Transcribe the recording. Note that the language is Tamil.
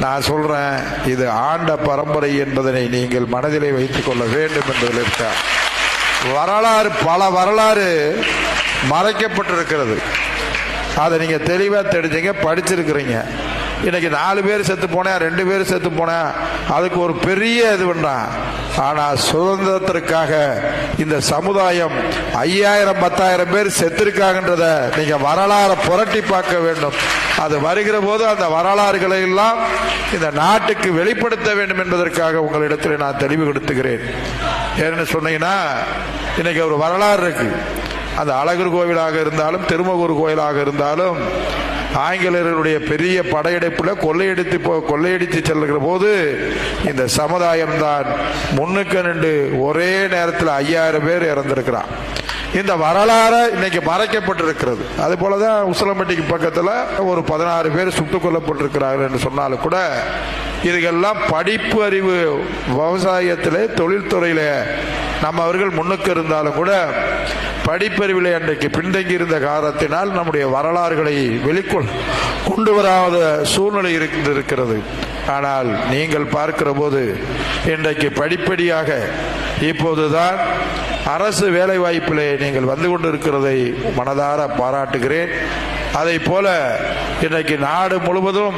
நான் சொல்றேன் இது ஆண்ட பரம்பரை என்பதனை நீங்கள் மனதிலே வைத்துக் கொள்ள வேண்டும் என்பதில் இருக்க வரலாறு பல வரலாறு மறைக்கப்பட்டிருக்கிறது. அதை நீங்க தெளிவா தெரிஞ்சீங்க படிச்சிருக்கிறீங்க. இன்னைக்கு நாலு பேர் செத்து போனேன் ரெண்டு பேர் செத்து போனேன் அதுக்கு ஒரு பெரிய இது வேண்டாம் ஆனா சுதந்திரத்திற்காக இந்த சமுதாயம் ஐயாயிரம் பத்தாயிரம் பேர் செத்திருக்காங்கன்றத நீங்க வரலாறை புரட்டி பார்க்க வேண்டும். அது வருகிற போது அந்த வரலாறுகளை எல்லாம் இந்த நாட்டுக்கு வெளிப்படுத்த வேண்டும் என்பதற்காக உங்களிடத்தில் நான் தெளிவுபடுத்துகிறேன் ஏன்னு சொன்னீங்கன்னா இன்னைக்கு ஒரு வரலாறு இருக்கு. அந்த அழகர் கோவிலாக இருந்தாலும் திருமகூர் கோயிலாக இருந்தாலும் ஆங்கிலேயர்களுடைய பெரிய படையெடுப்பில் கொள்ளையடித்து போ கொள்ளையடித்து செல்லுகிற போது இந்த சமுதாயம் தான் முன்னுக்கு நின்று ஒரே நேரத்தில் ஐயாயிரம் பேர் இறந்திருக்கிறான். இந்த வரலாறு இன்னைக்கு மறைக்கப்பட்டிருக்கிறது. அது போலதான் உசிலம்பட்டிக்கு பக்கத்தில் ஒரு பதினாறு பேர் சுட்டுக் கொல்லப்பட்டிருக்கிறார்கள் என்று சொன்னாலும் கூட இதுக்கெல்லாம் படிப்பு அறிவு விவசாயத்தில் தொழில்துறையில் நம்ம அவர்கள் முன்னுக்கு இருந்தாலும் கூட படிப்பறிவிலே அன்றைக்கு பின்தங்கி இருந்த காரணத்தினால் நம்முடைய வரலாறுகளை வெளிக்கொள் கொண்டு வராத சூழ்நிலை இருந்திருக்கிறது. ஆனால் நீங்கள் பார்க்கிற போது இன்றைக்கு படிப்படியாக இப்போதுதான் அரசு வேலை வாய்ப்பிலே நீங்கள் வந்து கொண்டிருக்கிறதை மனதார பாராட்டுகிறேன். அதை போல இன்றைக்கு நாடு முழுவதும்